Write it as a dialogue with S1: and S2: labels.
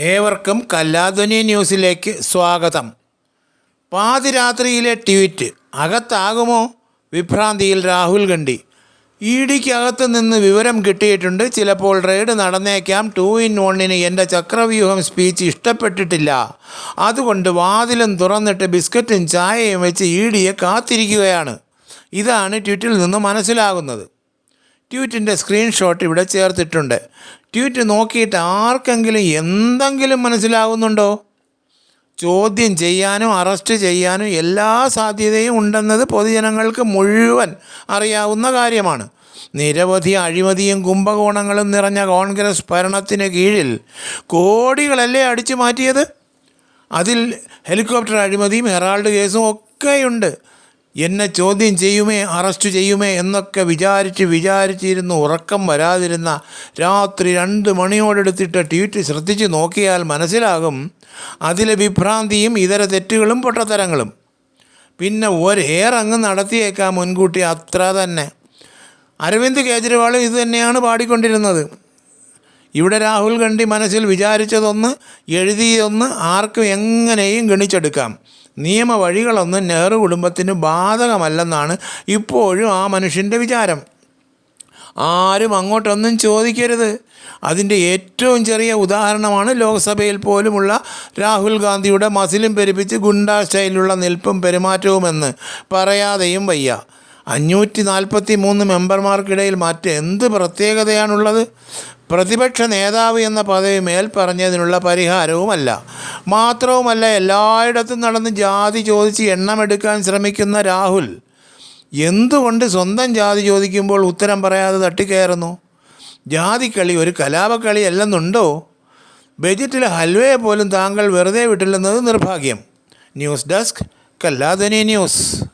S1: ഏവർക്കും കല്ലാധ്വനി ന്യൂസിലേക്ക് സ്വാഗതം. പാതിരാത്രിയിലെ ട്വീറ്റ് അകത്താകുമോ? വിഭ്രാന്തിയിൽ രാഹുൽ ഗണ്ഡി. ഇ ഡിക്കകത്ത് നിന്ന് വിവരം കിട്ടിയിട്ടുണ്ട്. ചിലപ്പോൾ റെയ്ഡ് നടന്നേക്കാം. ടു ഇൻ വണ്ണിന് എന്റെ ചക്രവ്യൂഹം സ്പീച്ച് ഇഷ്ടപ്പെട്ടിട്ടില്ല. അതുകൊണ്ട് വാതിലും തുറന്നിട്ട് ബിസ്ക്കറ്റും ചായയും വെച്ച് ഇ ഡിയെ കാത്തിരിക്കുകയാണ്. ഇതാണ് ട്വീറ്റിൽ നിന്ന് മനസ്സിലാകുന്നത്. ട്വീറ്റിന്റെ സ്ക്രീൻഷോട്ട് ഇവിടെ ചേർത്തിട്ടുണ്ട്. ട്വീറ്റ് നോക്കിയിട്ട് ആർക്കെങ്കിലും എന്തെങ്കിലും മനസ്സിലാകുന്നുണ്ടോ ചോദ്യം ചെയ്യാനും അറസ്റ്റ് ചെയ്യാനും എല്ലാ സാധ്യതയും ഉണ്ടെന്നത് പൊതുജനങ്ങൾക്ക് മുഴുവൻ അറിയാവുന്ന കാര്യമാണ്. നിരവധി അഴിമതിയും കുംഭകോണങ്ങളും നിറഞ്ഞ കോൺഗ്രസ് ഭരണത്തിന് കീഴിൽ കോടികളല്ലേ അടിച്ചു മാറ്റിയത്? അതിൽ ഹെലികോപ്റ്റർ അഴിമതിയും ഹെറാൾഡ് കേസും ഒക്കെയുണ്ട്. എന്നെ ചോദ്യം ചെയ്യുമേ അറസ്റ്റ് ചെയ്യുമേ എന്നൊക്കെ വിചാരിച്ച് വിചാരിച്ചിരുന്നു ഉറക്കം വരാതിരുന്ന രാത്രി രണ്ട് മണിയോടെടുത്തിട്ട് ട്വീറ്റ് ശ്രദ്ധിച്ച് നോക്കിയാൽ മനസ്സിലാകും അതിലെ വിഭ്രാന്തിയും ഇതര തെറ്റുകളും പൊട്ടത്തരങ്ങളും. പിന്നെ ഒരേറങ്ങ് നടത്തിയേക്കാം മുൻകൂട്ടി അത്ര തന്നെ. അരവിന്ദ് കേജ്രിവാളും ഇത് തന്നെയാണ് പാടിക്കൊണ്ടിരുന്നത്. ഇവിടെ രാഹുൽ ഗാന്ധി മനസ്സിൽ വിചാരിച്ചതൊന്ന് എഴുതിയൊന്ന് ആർക്കും എങ്ങനെയും ഗണിച്ചെടുക്കാം. നിയമവഴികളൊന്നും നെഹ്റു കുടുംബത്തിന് ബാധകമല്ലെന്നാണ് ഇപ്പോഴും ആ മനുഷ്യന്റെ വിചാരം. ആരും അങ്ങോട്ടൊന്നും ചോദിക്കരുത്. അതിന്റെ ഏറ്റവും ചെറിയ ഉദാഹരണമാണ് ലോക്സഭയിൽ പോലുമുള്ള രാഹുൽ ഗാന്ധിയുടെ മസിലും പെരുപ്പിച്ച് ഗുണ്ടാ സ്റ്റൈലുള്ള നിൽപ്പും പെരുമാറ്റവുമെന്ന് പറയാതെയും വയ്യ. അഞ്ഞൂറ്റി നാൽപ്പത്തി മൂന്ന് മെമ്പർമാർക്കിടയിൽ മറ്റെന്ത് പ്രത്യേകതയാണുള്ളത്? പ്രതിപക്ഷ നേതാവ് എന്ന പദവി മേൽ പറഞ്ഞതിനുള്ള പരിഹാരവുമല്ല. മാത്രവുമല്ല എല്ലായിടത്തും നടന്ന് ജാതി ചോദിച്ച് എണ്ണമെടുക്കാൻ ശ്രമിക്കുന്ന രാഹുൽ. എന്തുകൊണ്ട് സ്വന്തം ജാതി ചോദിക്കുമ്പോൾ ഉത്തരം പറയാതെ തട്ടിക്കയറുന്നു? ജാതിക്കളി ഒരു കലാപക്കളി അല്ലെന്നുണ്ടോ? ബജറ്റിലെ ഹൽവയെ പോലും താങ്കൾ വെറുതെ വിട്ടില്ലെന്നത് നിർഭാഗ്യം. News desk Kalladhani news.